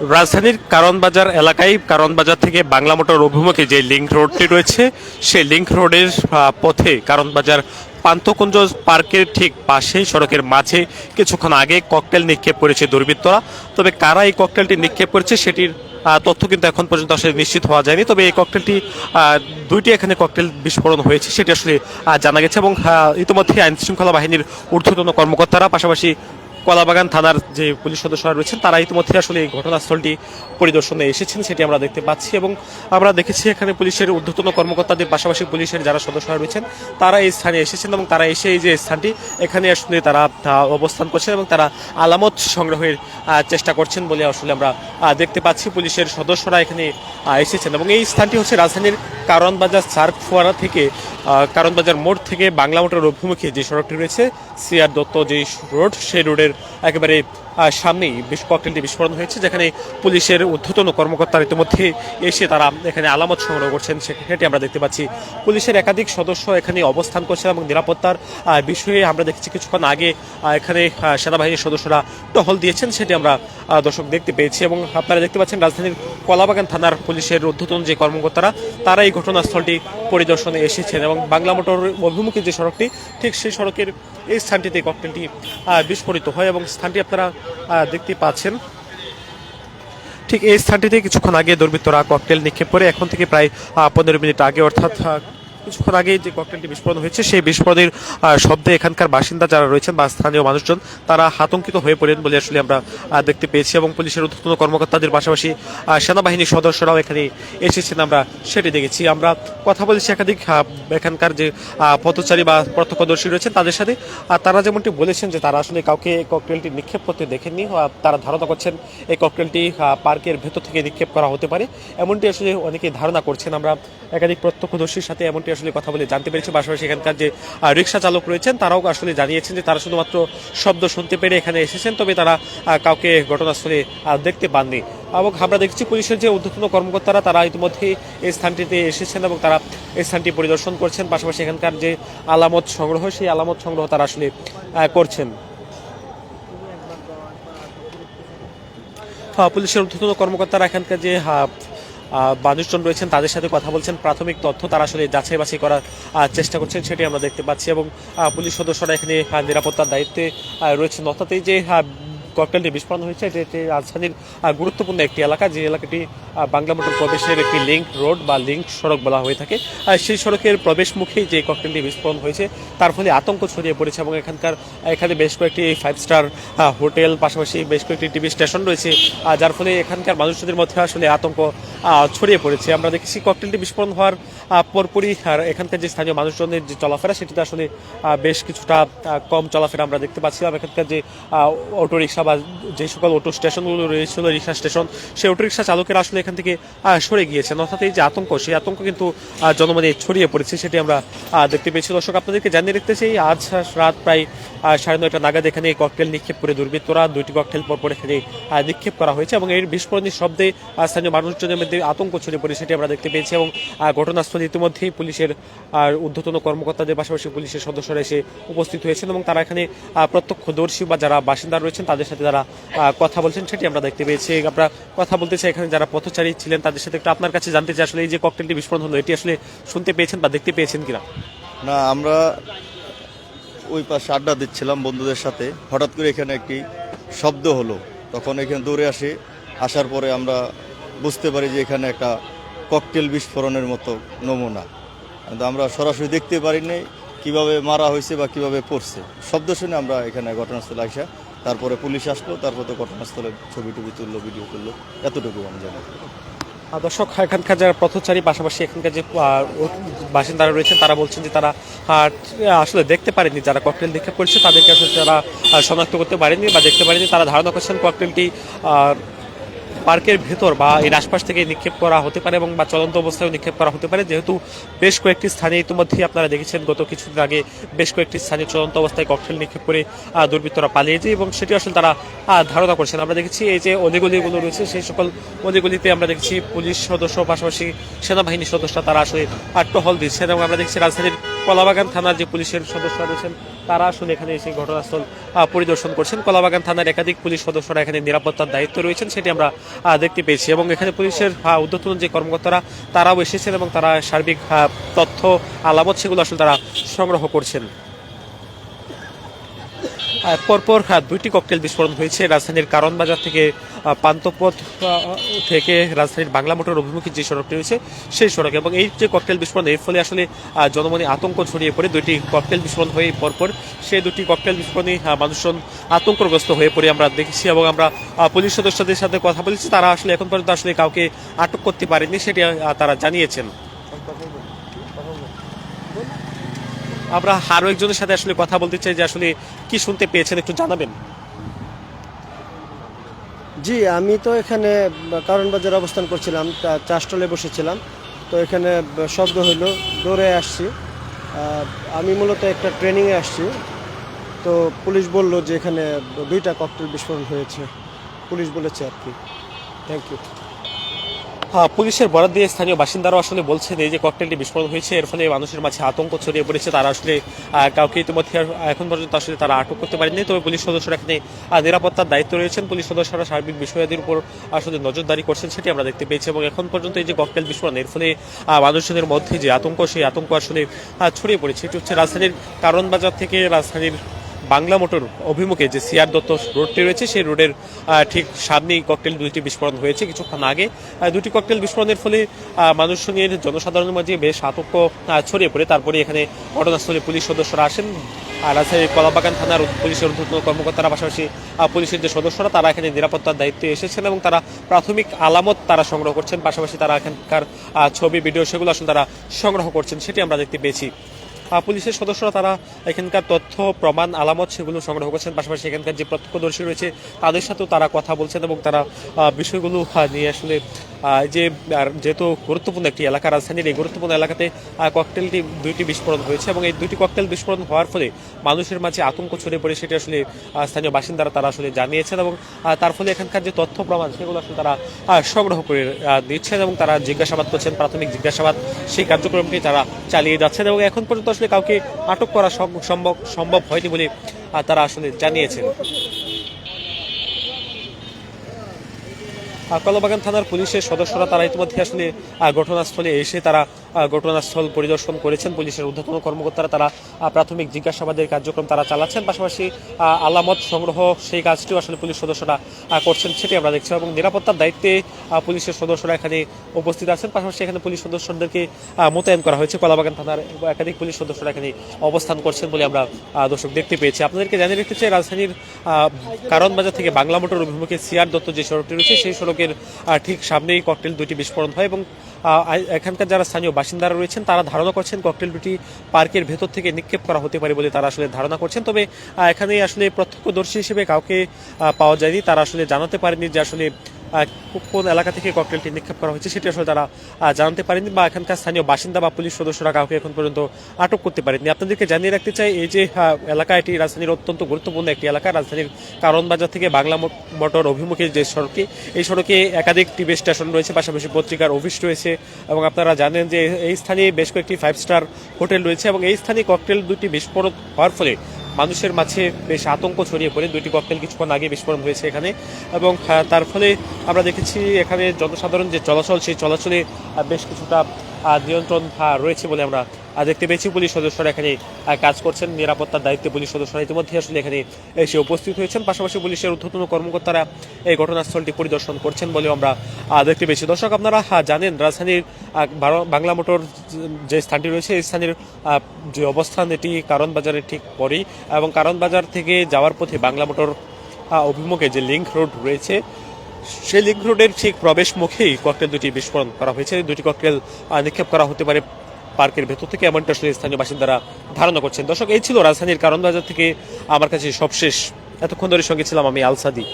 রাজধানীর কারণবাজার এলাকায় কারণবাজার থেকে বাংলা মোটর অভিমুখে যে লিংক রোডটি রয়েছে, সেই লিংক রোডের পথে কারণবাজার পান্থকুঞ্জ পার্কের ঠিক পাশেই সড়কের মাঝে কিছুক্ষণ আগে ককটেল নিক্ষেপ করেছে দুর্বৃত্তরা। তবে কারা এই ককটেলটি নিক্ষেপ করেছে সেটির তথ্য কিন্তু এখন পর্যন্ত আসলে নিশ্চিত হওয়া যায়নি। তবে এই ককটেলটি দুইটি এখানে ককটেল বিস্ফোরণ হয়েছে সেটি আসলে জানা গেছে এবং ইতিমধ্যে আইন শৃঙ্খলা বাহিনীর ঊর্ধ্বতন কর্মকর্তারা পাশাপাশি কলাবাগান থানার যে পুলিশ সদস্যরা রয়েছেন, তারা ইতিমধ্যে আসলে এই ঘটনাস্থলটি পরিদর্শনে এসেছেন, সেটি আমরা দেখতে পাচ্ছি এবং আমরা দেখেছি এখানে পুলিশের ঊর্ধ্বতন কর্মকর্তাদের, পাশাপাশি পুলিশের যারা সদস্যরা রয়েছেন, তারা এই স্থানে এসেছেন এবং তারা এসে এই যে স্থানটি, এখানে আসলে তারা অবস্থান করছেন এবং তারা আলামত সংগ্রহের চেষ্টা করছেন বলে আসলে আমরা দেখতে পাচ্ছি। পুলিশের সদস্যরা এখানে এসেছেন এবং এই স্থানটি হচ্ছে রাজধানীর কারণবাজার সার্ক ফোয়ারা থেকে কারণবাজার মোড় থেকে বাংলা মোটর অভিমুখে যে সড়কটি রয়েছে, সিআর দত্ত যে রোড, সেই রোডের একেবারে আহ, সামনেই বেশ ককটেলটি বিস্ফোরণ হয়েছে, যেখানে পুলিশের ঊর্ধ্বতন কর্মকর্তারা ইতিমধ্যে এসে তারা এখানে আলামত সংগ্রহ করছেন। সেটি আমরা দেখতে পাচ্ছি পুলিশের একাধিক সদস্য এখানে অবস্থান করছেন এবং নিরাপত্তার বিষয়ে আমরা দেখছি কিছুক্ষণ আগে এখানে সেনাবাহিনীর সদস্যরা টহল দিয়েছেন, সেটি আমরা দর্শক দেখতে পেয়েছি এবং আপনারা দেখতে পাচ্ছেন রাজধানীর কলাবাগান থানার পুলিশের ঊর্ধ্বতন যে কর্মকর্তারা, তারা এই ঘটনাস্থলটি পরিদর্শনে এসেছেন এবং বাংলা মোটর অভিমুখী যে সড়কটি, ঠিক সেই সড়কের এই স্থানটিতে ককটেলটি বিস্ফোরিত হয় এবং স্থানটি আপনারা দেখতে পাচ্ছেন। ঠিক এই স্থানটিতে কিছুক্ষণ আগে দুর্বৃত্তরা ককটেল নিক্ষেপ করে এখন থেকে প্রায় পনেরো মিনিট আগে, অর্থাৎ কিছুক্ষণ আগে যে ককটেলটি বিস্ফোরণ হয়েছে, সেই বিস্ফোরণের শব্দে এখানকার বাসিন্দা যারা রয়েছেন বা স্থানীয় মানুষজন, তারা আতঙ্কিত হয়ে পড়েন বলে আসলে আমরা দেখতে পেয়েছি এবং পুলিশের ঊর্ধ্বতন কর্মকর্তাদের পাশাপাশি সেনাবাহিনীর সদস্যরাও এখানে এসেছেন আমরা সেটি দেখেছি। আমরা কথা বলেছি একাধিক এখানকার যে পথচারী বা প্রত্যক্ষদর্শী রয়েছেন তাদের সাথে। আর তারা যেমনটি বলেছেন যে তারা আসলে কাউকে এই ককটেলটি নিক্ষেপ করতে দেখেননি তারা ধারণা করছেন এই ককটেলটি পার্কের ভেতর থেকে নিক্ষেপ করা হতে পারে। এমনটি আসলে অনেকেই ধারণা করছেন। আমরা একাধিক প্রত্যক্ষদর্শীর সাথে এমনটি আসলে কথা বলে জানতে পেরেছি। পাশাপাশি এখানকার যে রিক্সা চালক রয়েছেন তারাও আসলে জানিয়েছেন যে তারা শুধুমাত্র শব্দ শুনতে পেরে এখানে এসেছেন তবে তারা কাউকে ঘটনাস্থলে দেখতে পাননি। এবং আমরা দেখছি পুলিশের যে ঊর্ধ্বতন কর্মকর্তারা তারা ইতিমধ্যে এই স্থানটিতে এসেছেন এবং তারা এই স্থানটি পরিদর্শন করছেন। পাশাপাশি এখানকার যে আলামত সংগ্রহ সেই আলামত সংগ্রহ তারা আসলে করছেন। হ্যাঁ, পুলিশের ঊর্ধ্বতন কর্মকর্তারা এখানকার যে মানুষজন রয়েছেন, তাদের সাথে কথা বলছেন। প্রাথমিক তথ্য তারা আসলে যাচাই বাছাই করার চেষ্টা করছেন, সেটি আমরা দেখতে পাচ্ছি। এবং পুলিশ সদস্যরা এখানে নিরাপত্তার দায়িত্বে রয়েছেন। অর্থাৎ এই যে ককটেলটি বিস্ফোরণ হয়েছে। এটি রাজধানীর গুরুত্বপূর্ণ একটি এলাকা, যে এলাকাটি বাংলা মোটর প্রবেশের একটি লিঙ্ক রোড বা লিঙ্ক সড়ক বলা হয়ে থাকে। সেই সড়কের প্রবেশ মুখেই যে ককটেলটি বিস্ফোরণ হয়েছে, তার ফলে আতঙ্ক ছড়িয়ে পড়েছে এবং এখানকার, এখানে বেশ কয়েকটি ফাইভ স্টার হোটেল, পাশাপাশি বেশ কয়েকটি টিভি স্টেশন রয়েছে যার ফলে এখানকার মানুষদের মধ্যে আসলে আতঙ্ক ছড়িয়ে পড়েছে। আমরা দেখেছি ককটেলটি বিস্ফোরণ হওয়ার পরপরই, আর এখানকার যে স্থানীয় মানুষজনের যে চলাফেরা, সেটিতে আসলে বেশ কিছুটা কম চলাফেরা আমরা দেখতে পাচ্ছিলাম। এখানকার যে অটো রিক্সা বা যে সকল অটো স্টেশনগুলো রয়েছিল রিক্সা স্টেশন সেই অটো রিক্সা চালকেরা আসলে এখান থেকে সরে গিয়েছেন। অর্থাৎ এই যে আতঙ্ক সেই আতঙ্ক কিন্তু জনমনে ছড়িয়ে পড়েছে সেটি আমরা দেখতে পেয়েছি। দর্শক আপনাদেরকে জানিয়ে রাখতে চাই আজ রাত প্রায় সাড়ে নয়টা নাগাদ এখানে ককটেল নিক্ষেপ করে দুর্বৃত্তরা দুইটি ককটেল পরপর এখানে আহ, নিক্ষেপ করা হয়েছে এবং এর বিস্ফোরণের শব্দে স্থানীয় মানুষজনের মধ্যে আতঙ্ক ছড়িয়ে পড়ে সেটি আমরা দেখতে পেয়েছি এবং ঘটনাস্থলে ইতিমধ্যেই পুলিশের আর ঊর্ধ্বতন কর্মকর্তাদের পাশাপাশি পুলিশের সদস্যরা এসে উপস্থিত হয়েছেন এবং তারা এখানে প্রত্যক্ষদর্শী বা যারা বাসিন্দা রয়েছেন তাদের সাথে যারা আহ, কথা বলছেন সেটি আমরা দেখতে পেয়েছি। আমরা কথা বলতে চাই এখানে যারা পথচারী ছিলেন তাদের সাথে একটু আপনার কাছে জানতে চাই আসলে এই যে ককটেলটি বিস্ফোরণ হলো এটি আসলে শুনতে পেয়েছেন বা দেখতে পেয়েছেন কিনা? না আমরা ওই পাশে আড্ডা দিচ্ছিলাম বন্ধুদের সাথে। হঠাৎ করে এখানে একটি শব্দ হলো। তখন এখানে দৌড়ে আসি। আসার পরে আমরা বুঝতে পারি যে এখানে একটা ককটেল বিস্ফোরণের মতো নমুনা। কিন্তু আমরা সরাসরি দেখতে পারিনি কীভাবে মারা হয়েছে বা কীভাবে পড়ছে। শব্দ শুনে আমরা এখানে ঘটনাস্থলে আসা তারপরে পুলিশ আসলো, তারপর তো ঘটনাস্থলে ছবি টুবি তুললো ভিডিও তুললো। এতটুকু আমি জানি। দর্শক, এখানকার যারা পথচারী, পাশাপাশি এখানকার যে বাসিন্দারা রয়েছেন, তারা বলছেন যে তারা আসলে দেখতে পারেনি যারা ককটেল দেখে পড়েছে, তাদেরকে আসলে তারা শনাক্ত করতে পারেনি বা দেখতে পারেনি তারা ধারণা করছেন ককটেলটি পার্কের ভেতর বা এর আশপাশ থেকে নিক্ষেপ করা হতে পারে এবং বা চলন্ত অবস্থায় নিক্ষেপ করা হতে পারে। যেহেতু বেশ কয়েকটি স্থানে ইতিমধ্যেই আপনারা দেখেছেন, গত কিছুদিন আগে বেশ কয়েকটি স্থানে চলন্ত অবস্থায় ককটেল নিক্ষেপ করে দুর্বৃত্তরা পালিয়ে যায় এবং সেটি আসলে তারা ধারণা করছেন। আমরা দেখেছি এই যে অলিগলিগুলো রয়েছে, সেই সকল অলিগলিতে আমরা দেখছি পুলিশ সদস্য, পাশাপাশি সেনাবাহিনীর সদস্যরা তারা আসলে টহল দিচ্ছেন এবং আমরা দেখছি রাজধানীর কলাবাগান থানার যে পুলিশের সদস্যরা রয়েছেন তারা আসলে এখানে এসে ঘটনাস্থল পরিদর্শন করছেন। কলাবাগান থানার একাধিক পুলিশ সদস্যরা এখানে নিরাপত্তার দায়িত্ব রয়েছেন সেটি আমরা দেখতে পেয়েছি। এবং এখানে পুলিশের আহ, যে কর্মকর্তারা তারাও এসেছেন এবং তারা সার্বিক তথ্য আলামত সেগুলো আসলে তারা সংগ্রহ করছেন। পরপর দুইটি ককটেল বিস্ফোরণ হয়েছে। রাজধানীর কারণ বাজার থেকে আহ, থেকে রাজধানীর বাংলা মোটর অভিমুখী যে সড়কটি রয়েছে সেই সড়ক। এবং এই যে ককটেল বিস্ফোরণ এর ফলে আসলে জনমনে আতঙ্ক ছড়িয়ে পড়ে। দুইটি ককটেল বিস্ফোরণ হয়ে পরপর সেই দুটি ককটেল বিস্ফোরণে মানুষজন আতঙ্কগ্রস্ত হয়ে পড়ে আমরা দেখেছি এবং আমরা পুলিশ সদস্যদের সাথে কথা বলেছি। তারা আসলে এখন পর্যন্ত আসলে কাউকে আটক করতে পারেনি সেটি তারা জানিয়েছেন। আমরা আরও একজনের সাথে আসলে কথা বলতে চাই যে আসলে কি শুনতে পেয়েছেন, একটু জানাবেন। জি, আমি তো এখানে, কারণ বাজার অবস্থান করছিলাম চা- চা বসেছিলাম। তো এখানে শব্দ হইল, দৌড়ে আসছি। আমি মূলত একটা ট্রেনিংয়ে আসছি। তো পুলিশ বলল যে এখানে দুইটা ককটেল বিস্ফোরণ হয়েছে। পুলিশ বলেছে আর কি। থ্যাংক ইউ পুলিশের বরাদ দিয়ে স্থানীয় বাসিন্দারাও আসলে বলছেন, এই যে ককটেলটি বিস্ফোরণ হয়েছে, এর ফলে মানুষের মাঝে আতঙ্ক ছড়িয়ে পড়েছে, তারা আসলে কাউকে ইতিমধ্যে এখন পর্যন্ত আসলে তারা আটক করতে পারেনি তবে পুলিশ সদস্যরা এখানে নিরাপত্তার দায়িত্ব রয়েছেন। পুলিশ সদস্যরা সার্বিক বিষয়াদির উপর আসলে নজরদারি করছেন, সেটি আমরা দেখতে পেয়েছি এবং এখন পর্যন্ত এই যে ককটেল বিস্ফোরণ, এর ফলে মানুষজনের মধ্যে যে আতঙ্ক, সেই আতঙ্ক আসলে ছড়িয়ে পড়েছে। এটি হচ্ছে রাজধানীর কারণ বাজার থেকে রাজধানীর বাংলা মোটর অভিমুখে যে সিআর দত্ত রোডটি রয়েছে, সেই রোডের ঠিক সামনেই ককটেল দুইটি বিস্ফোরণ হয়েছে কিছুক্ষণ আগে। দুটি ককটেল বিস্ফোরণের ফলে মানুষজনের জনসাধারণের মাঝে বেশ আতঙ্ক ছড়িয়ে পড়ে। তারপরে এখানে ঘটনাস্থলে পুলিশ সদস্যরা আসেন। আর রাজশাহীর কলাবাগান থানার পুলিশের ঊর্ধ্বতন কর্মকর্তারা পাশাপাশি পুলিশের যে সদস্যরা, তারা এখানে নিরাপত্তার দায়িত্বে এসেছেন এবং তারা প্রাথমিক আলামত তারা সংগ্রহ করছেন। পাশাপাশি তারা এখানকার ছবি, ভিডিও, সেগুলো আসলে তারা সংগ্রহ করছেন, সেটি আমরা দেখতে পেয়েছি। পুলিশের সদস্যরা তারা এখানকার তথ্য, প্রমাণ, আলামত সেগুলো সংগ্রহ করছেন। পাশাপাশি এখানকার যে প্রত্যক্ষদর্শী রয়েছে, তাদের সাথেও তারা কথা বলছেন এবং তারা বিষয়গুলো নিয়ে আসলে যে যেহেতু গুরুত্বপূর্ণ একটি এলাকা, রাজধানীর এই গুরুত্বপূর্ণ এলাকাতে ককটেলটি দুইটি বিস্ফোরণ হয়েছে এবং এই দুইটি ককটেল বিস্ফোরণ হওয়ার ফলে মানুষের মাঝে আতঙ্ক ছড়িয়ে পড়ে সেটি আসলে স্থানীয় বাসিন্দারা তারা আসলে জানিয়েছেন এবং তার ফলে এখানকার যে তথ্য, প্রমাণ সেগুলো আসলে তারা সংগ্রহ করে দিচ্ছেন এবং তারা জিজ্ঞাসাবাদ করছেন, প্রাথমিক জিজ্ঞাসাবাদ সেই কার্যক্রমটি তারা চালিয়ে যাচ্ছেন এবং এখন পর্যন্ত আসলে কাউকে আটক করা সম- সম্ভব সম্ভব হয়নি বলে তারা আসলে জানিয়েছেন। কলাবাগান থানার পুলিশের সদস্যরা তারা ইতিমধ্যে আসলে ঘটনাস্থলে এসে তারা ঘটনাস্থল পরিদর্শন করেছেন পুলিশের ঊর্ধ্বতন কর্মকর্তারা। তারা প্রাথমিক জিজ্ঞাসাবাদের কার্যক্রম তারা চালাচ্ছেন। পাশাপাশি আলামত সংগ্রহ সেই কাজটিও আসলে পুলিশ সদস্যরা করছেন সেটি আমরা দেখছি এবং নিরাপত্তার দায়িত্বে পুলিশের সদস্যরা এখানে উপস্থিত আছেন। পাশাপাশি এখানে পুলিশ সদস্যদেরকে মোতায়েন করা হয়েছে। কলাবাগান থানার একাধিক পুলিশ সদস্যরা এখানে অবস্থান করছেন বলে আমরা দর্শক দেখতে পেয়েছি। আপনাদেরকে জানিয়ে রাখতে চাই, রাজধানীর কারণ বাজার থেকে বাংলা মোটর অভিমুখে সিআর দত্ত যে সড়কটি রয়েছে, সেই সড়কের ঠিক সামনেই ককটেল দুটি বিস্ফোরণ হয় এবং এখানকার যারা স্থানীয় বাসিন্দারা রয়েছেন, তারা ধারণা করছেন ককটেল দুটি পার্কের ভেতর থেকে নিক্ষেপ করা হতে পারে বলে তারা আসলে ধারণা করছেন। তবে এখানে আসলে প্রত্যক্ষদর্শী হিসেবে কাউকে পাওয়া যায়নি। তারা আসলে জানাতে পারেনি যে আসলে কোন এলাকা থেকে ককটেলটি নিক্ষেপ করা হয়েছে সেটি আসলে তারা জানতে পারেনি বা এখানকার স্থানীয় বাসিন্দা বা পুলিশ সদস্যরা কাউকে এখন পর্যন্ত আটক করতে পারেনি আপনাদেরকে জানিয়ে রাখতে চাই, এই যে এলাকা এটি রাজধানীর অত্যন্ত গুরুত্বপূর্ণ একটি এলাকা, রাজধানীর কারণ বাজার থেকে বাংলা মোটর অভিমুখে যে সড়কে, এই সড়কে একাধিক টিভি স্টেশন রয়েছে, পাশাপাশি পত্রিকার অফিস রয়েছে এবং আপনারা জানেন যে এই স্থানে বেশ কয়েকটি ফাইভ স্টার হোটেল রয়েছে এবং এই স্থানে ককটেল দুটি বিস্ফোরণ হওয়ার ফলে মানুষের মাঝে বেশ আতঙ্ক ছড়িয়ে পড়ে। দুইটি ককটেল কিছুক্ষণ আগে বিস্ফোরণ হয়েছে এখানে এবং তার ফলে আমরা দেখেছি এখানে জনসাধারণ যে চলাচল, সেই চলাচলে বেশ কিছুটা নিয়ন্ত্রণ রয়েছে বলে আমরা দেখতে পেয়েছি। পুলিশ সদস্যরা এখানে কাজ করছেন। নিরাপত্তার দায়িত্বে পুলিশ সদস্যরা ইতিমধ্যে আসলে এখানে এসে উপস্থিত হয়েছেন। পাশাপাশি পুলিশের ঊর্ধ্বতন কর্মকর্তারা এই ঘটনাস্থলটি পরিদর্শন করছেন বলেও আমরা দেখতে পেয়েছি। দর্শক, আপনারা জানেন রাজধানীর বাংলা মোটর যে স্থানটি রয়েছে, এই স্থানের যে অবস্থান, এটি কারণ বাজারের ঠিক পরেই এবং কারণ বাজার থেকে যাওয়ার পথে বাংলা মোটর অভিমুখে যে লিঙ্ক রোড রয়েছে সেই লিঙ্ক রোডের ঠিক প্রবেশ মুখেই ককটেল দুটি বিস্ফোরণ করা হয়েছে। দুটি ককটেল নিক্ষেপ করা হতে পারে পার্কের ভেতর থেকে, এমনটা আসলে স্থানীয় বাসিন্দারা ধারণা করছেন। দর্শক, এই ছিল রাজধানীর কারণ। বাজার থেকে আমার কাছে সবশেষ। এতক্ষণ ধরে সঙ্গে ছিলাম আমি আলসাদি